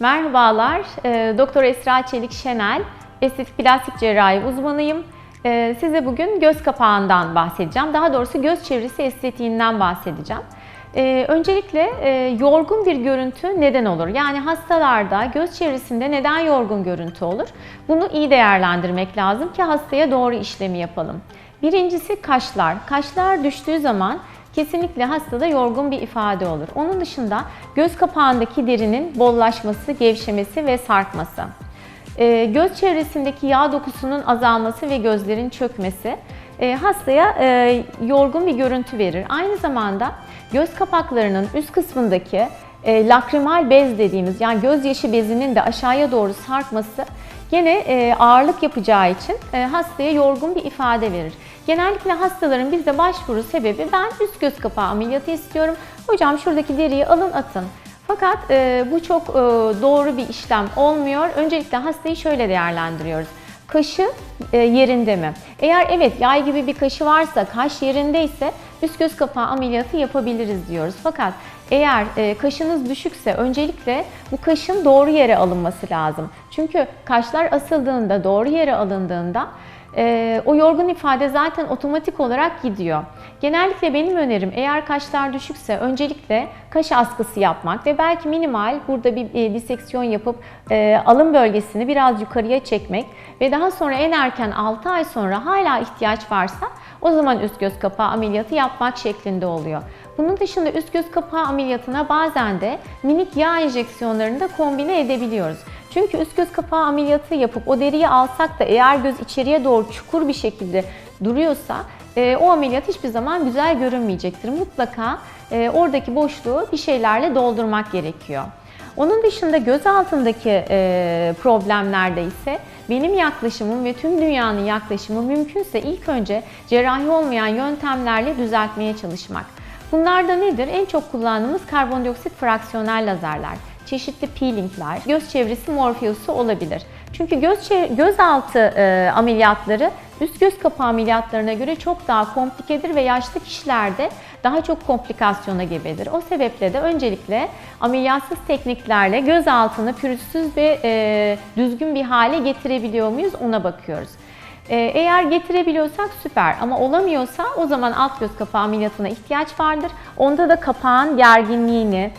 Merhabalar, e, Doktor Esra Çelik Şenel, estetik plastik cerrahi uzmanıyım. E, Size bugün göz kapağından bahsedeceğim. Daha doğrusu göz çevresi estetiğinden bahsedeceğim. E, Öncelikle yorgun bir görüntü neden olur? Yani hastalarda göz çevresinde neden yorgun görüntü olur? Bunu iyi değerlendirmek lazım ki hastaya doğru işlemi yapalım. Birincisi kaşlar. Kaşlar düştüğü zaman kesinlikle hastada yorgun bir ifade olur. Onun dışında göz kapağındaki derinin bollaşması, gevşemesi ve sarkması. Ee, göz çevresindeki yağ dokusunun azalması ve gözlerin çökmesi e, hastaya e, yorgun bir görüntü verir. Aynı zamanda göz kapaklarının üst kısmındaki e, lakrimal bez dediğimiz yani gözyaşı bezinin de aşağıya doğru sarkması gene e, ağırlık yapacağı için e, hastaya yorgun bir ifade verir. Genellikle hastaların bizde başvuru sebebi ben üst göz kapağı ameliyatı istiyorum. Hocam şuradaki deriyi alın atın. Fakat e, bu çok e, doğru bir işlem olmuyor. Öncelikle hastayı şöyle değerlendiriyoruz. Kaşı e, yerinde mi? Eğer evet yay gibi bir kaşı varsa, kaş yerindeyse üst göz kapağı ameliyatı yapabiliriz diyoruz. Fakat eğer e, kaşınız düşükse öncelikle bu kaşın doğru yere alınması lazım. Çünkü kaşlar asıldığında, doğru yere alındığında e, o yorgun ifade zaten otomatik olarak gidiyor. Genellikle benim önerim eğer kaşlar düşükse öncelikle kaş askısı yapmak ve belki minimal burada bir e, diseksiyon yapıp e, alın bölgesini biraz yukarıya çekmek ve daha sonra en erken 6 ay sonra hala ihtiyaç varsa o zaman üst göz kapağı ameliyatı yapmak şeklinde oluyor. Bunun dışında üst göz kapağı ameliyatına bazen de minik yağ enjeksiyonlarını da kombine edebiliyoruz. Çünkü üst göz kapağı ameliyatı yapıp o deriyi alsak da eğer göz içeriye doğru çukur bir şekilde duruyorsa e, o ameliyat hiçbir zaman güzel görünmeyecektir. Mutlaka e, oradaki boşluğu bir şeylerle doldurmak gerekiyor. Onun dışında göz altındaki e, problemlerde ise benim yaklaşımım ve tüm dünyanın yaklaşımı mümkünse ilk önce cerrahi olmayan yöntemlerle düzeltmeye çalışmak. Bunlar da nedir? En çok kullandığımız karbondioksit fraksiyonel lazerler, çeşitli peelingler, göz çevresi morfiyosu olabilir. Çünkü göz gözaltı e, ameliyatları üst göz kapağı ameliyatlarına göre çok daha komplikedir ve yaşlı kişilerde daha çok komplikasyona gebedir. O sebeple de öncelikle ameliyatsız tekniklerle göz altını pürüzsüz ve e, düzgün bir hale getirebiliyor muyuz ona bakıyoruz. E, Eğer getirebiliyorsak süper ama olamıyorsa o zaman alt göz kapağı ameliyatına ihtiyaç vardır. Onda da kapağın gerginliğini,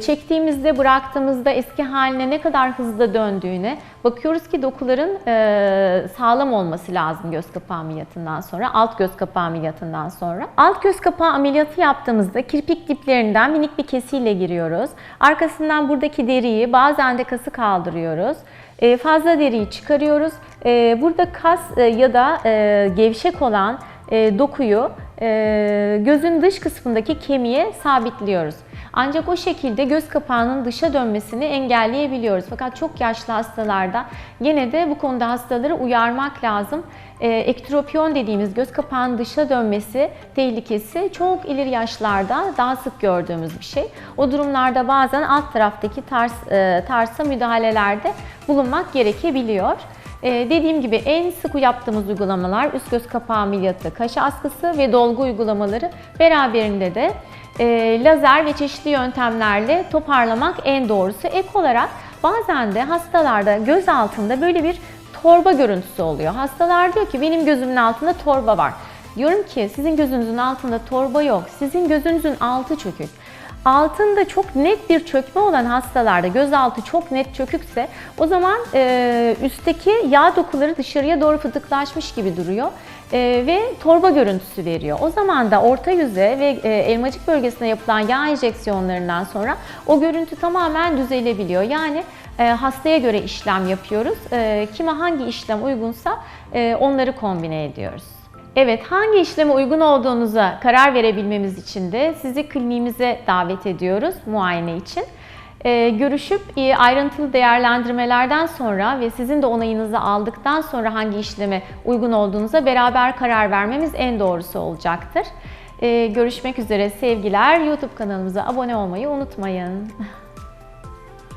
çektiğimizde bıraktığımızda eski haline ne kadar hızlı döndüğüne bakıyoruz ki dokuların e, sağlam olması lazım göz kapağı ameliyatından sonra, alt göz kapağı ameliyatından sonra. Alt göz kapağı ameliyatı yaptığımızda kirpik diplerinden minik bir kesiyle giriyoruz. Arkasından buradaki deriyi bazen de kası kaldırıyoruz. E, fazla deriyi çıkarıyoruz. E, burada kas ya da gevşek olan dokuyu gözün dış kısmındaki kemiğe sabitliyoruz. Ancak o şekilde göz kapağının dışa dönmesini engelleyebiliyoruz. Fakat çok yaşlı hastalarda gene de bu konuda hastaları uyarmak lazım. E, ektropiyon dediğimiz göz kapağının dışa dönmesi tehlikesi çok ileri yaşlarda daha sık gördüğümüz bir şey. O durumlarda bazen alt taraftaki tars, e, tarsa müdahalelerde bulunmak gerekebiliyor. Ee, dediğim gibi en sık yaptığımız uygulamalar üst göz kapağı ameliyatı, kaş askısı ve dolgu uygulamaları beraberinde de e, lazer ve çeşitli yöntemlerle toparlamak en doğrusu. Ek olarak bazen de hastalarda göz altında böyle bir torba görüntüsü oluyor. Hastalar diyor ki benim gözümün altında torba var. Diyorum ki sizin gözünüzün altında torba yok. Sizin gözünüzün altı çökük. Altında çok net bir çökme olan hastalarda gözaltı çok net çökükse o zaman e, üstteki yağ dokuları dışarıya doğru fıtıklaşmış gibi duruyor e, ve torba görüntüsü veriyor. O zaman da orta yüze ve e, elmacık bölgesine yapılan yağ enjeksiyonlarından sonra o görüntü tamamen düzelebiliyor. Yani e, hastaya göre işlem yapıyoruz. E, kime hangi işlem uygunsa e, onları kombine ediyoruz. Evet, hangi işleme uygun olduğunuza karar verebilmemiz için de sizi kliniğimize davet ediyoruz muayene için. Ee, görüşüp e, ayrıntılı değerlendirmelerden sonra ve sizin de onayınızı aldıktan sonra hangi işleme uygun olduğunuza beraber karar vermemiz en doğrusu olacaktır. Ee, görüşmek üzere sevgiler. YouTube kanalımıza abone olmayı unutmayın.